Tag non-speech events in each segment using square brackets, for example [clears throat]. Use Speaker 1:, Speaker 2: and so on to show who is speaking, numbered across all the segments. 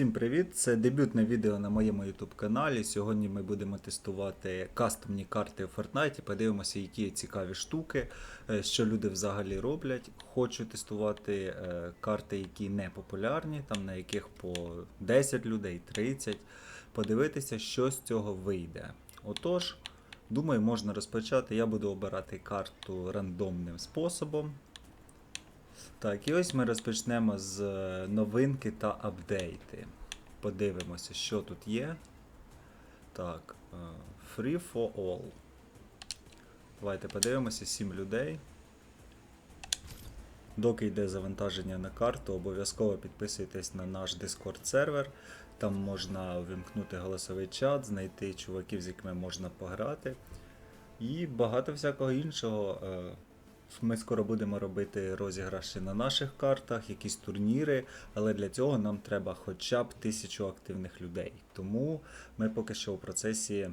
Speaker 1: Всім привіт! Це дебютне відео на моєму YouTube каналі. Сьогодні ми будемо тестувати кастомні карти у Fortnite. Подивимося, які цікаві штуки, е, що люди взагалі роблять. Хочу тестувати е, карти, які не популярні, там на яких по 10 людей, 30. Подивитися, що з цього вийде. Отож, думаю, можна розпочати. Я буду обирати карту рандомним способом. Так, і ось ми розпочнемо з е, новинки та апдейти. Подивимося, що тут є. Так, е, Free for all. Давайте подивимося, 7 людей. Доки йде завантаження на карту, обов'язково підписуйтесь на наш Discord сервер. Там можна вимкнути голосовий чат, знайти чуваків, з якими можна пограти. І багато всякого іншого. Ми скоро будемо робити розіграші на наших картах, якісь турніри, але для цього нам треба хоча б тисячу активних людей. Тому ми поки що у процесі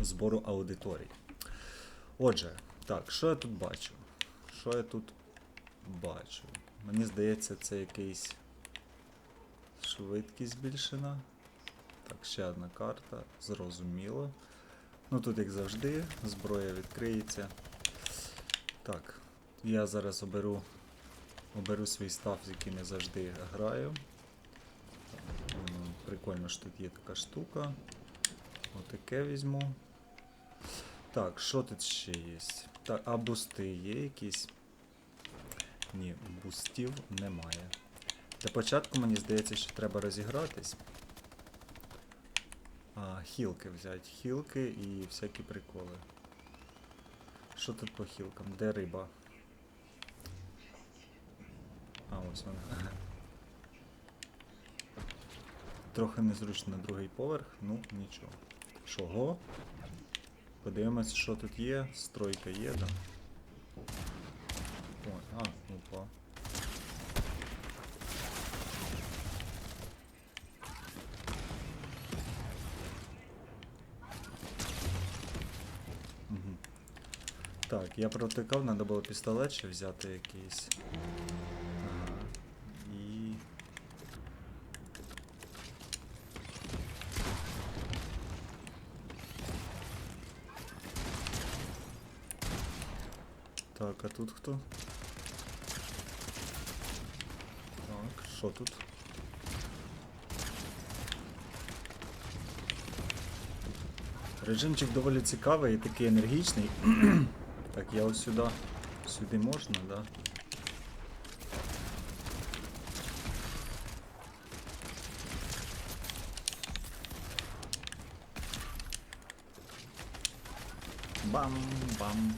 Speaker 1: збору аудиторій. Отже, так, що я тут бачу? Що я тут бачу? Мені здається, це якийсь швидкість збільшена. Так, ще одна карта, зрозуміло. Ну тут, як завжди, зброя відкриється. Так, я зараз оберу, оберу свій став, з яким я завжди граю. Прикольно, що тут є така штука. Отаке візьму. Так, що тут ще є? Так, а бусти є якісь? Ні, бустів немає. Для початку мені здається, що треба розігратись. А, хілки взяти. Хілки і всякі приколи. Що тут по хілкам? Де риба? А, ось. Трохи незручно другий поверх, ну нічого. Чого? Подивимось, що тут є. Стройка є, да? Ой, а, упав. Так, я протикав, треба було пістолет ще взяти якийсь. Ага. І. Так, а тут хто? Так, що тут? Режимчик доволі цікавий і такий енергічний. [clears throat] так, я ось сюди. Сюди можна, да? Бам-бам.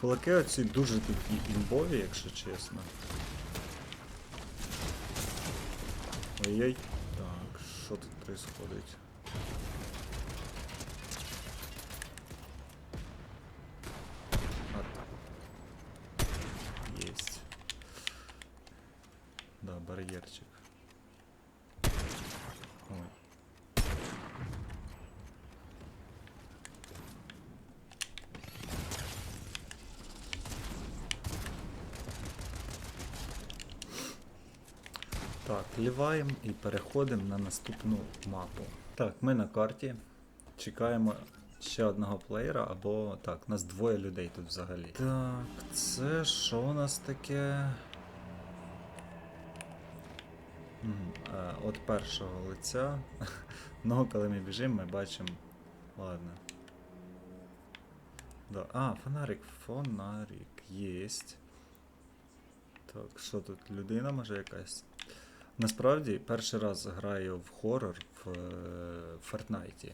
Speaker 1: Кулаки оці дуже такі імбові, якщо чесно. Ой-ой. Так, що тут происходить? Есть. Да, барьерчик. Ой. Так, і переходимо на наступну мапу. Так, ми на карті. Чекаємо ще одного плеєра, або так, нас двоє людей тут взагалі. Так, це що у нас таке? Е, От першого лиця. [laughs] Ну, коли ми біжимо, ми бачимо. Ладно. Да. А, фонарик, фонарик. Єсть. Так, що тут? Людина може якась? Насправді, перший раз граю в хорор в е, Fortnite.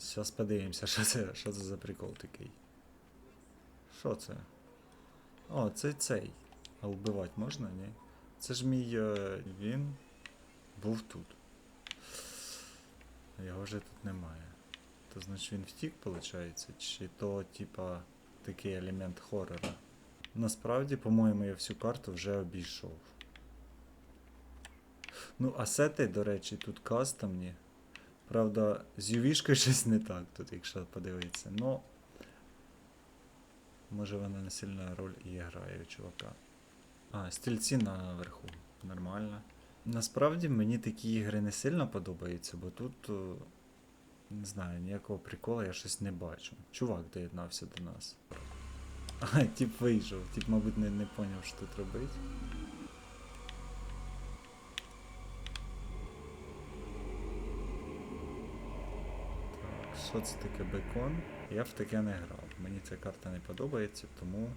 Speaker 1: Зараз подивимося, [laughs] що це, що це за прикол такий. Що це? О, це цей. А вбивати можна, ні? Це ж мій. е, він був тут. Його вже тут немає. То значить він втік, виходить? Чи то, типа, такий елемент хорора? Насправді, по-моєму, я всю карту вже обійшов. Ну, асети, до речі, тут кастомні. Правда, з UV-шкою щось не так тут, якщо подивитися. Ну. Може вона не сильна роль і грає у чувака. А, стільці наверху. Нормально. Насправді мені такі ігри не сильно подобаються, бо тут, е, не знаю, ніякого приколу я щось не бачу. Чувак доєднався до нас. [laughs] А, тип вийшов, тип, мабуть, не, не поняв, що тут робить. Так, що це таке бекон? Я в таке не грав. Мені ця карта не подобається, тому.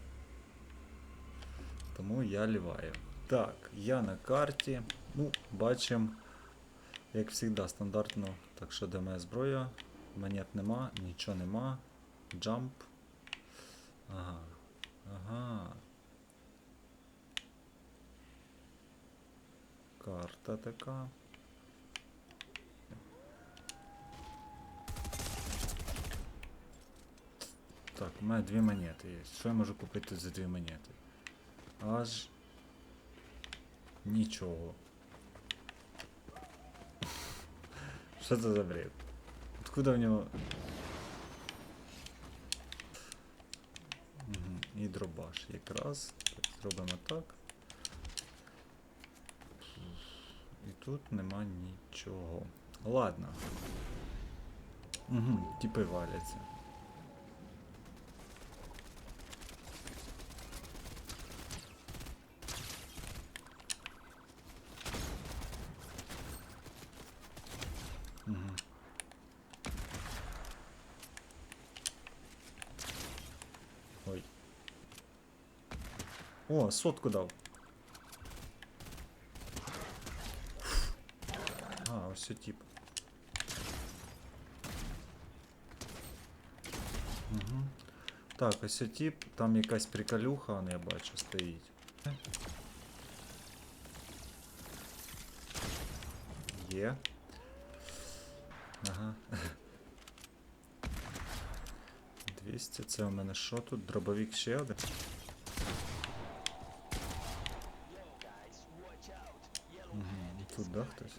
Speaker 1: Тому я ліваю. Так, я на карті. Ну, бачимо, як завжди, стандартно. Так що де моя зброя? Монет нема, нічого нема. Джамп. Ага. Ага. Карта така. Так, у мене дві монети є. Що я можу купити за дві монети? Аж нічого. Що це за бред? Откуда в нього. Мгм, І дробаш. Якраз. Так, зробимо так. І тут нема нічого. Ладно. Угу, типи валяться. Угу. Ой. О, сотку дав. А, ось тип. Угу. Так, ось тип, там якась приколюха, он, я бачу, стоїть. Є. Ага. [laughs] 200, це у мене що тут? Дробовик ще один. Тут, да, хтось?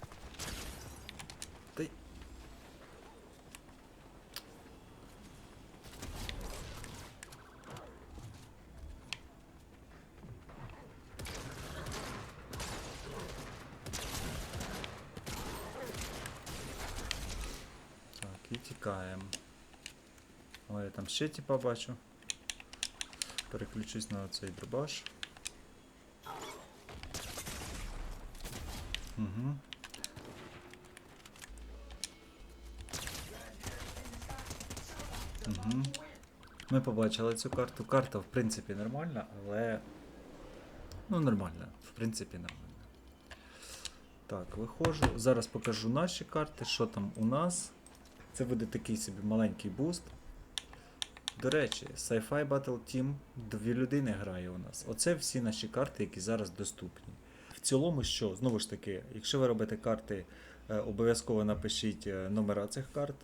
Speaker 1: Та й... Так, і тікаємо. Ой, я там ще типа бачу. Переключусь на цей дробаш. Угу. Ми побачили цю карту. Карта, в принципі, нормальна, але. Ну, нормальна. В принципі, нормальна. Так, виходжу. Зараз покажу наші карти, що там у нас. Це буде такий собі маленький буст. До речі, Sci-Fi Battle Team дві людини грає у нас. Оце всі наші карти, які зараз доступні. Цілому, що, знову ж таки, якщо ви робите карти, е, обов'язково напишіть е, номера цих карт,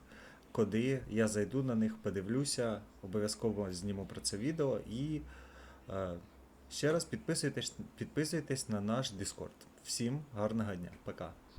Speaker 1: коди, я зайду на них, подивлюся, обов'язково зніму про це відео і е, ще раз підписуйтесь, підписуйтесь на наш Discord. Всім гарного дня, пока.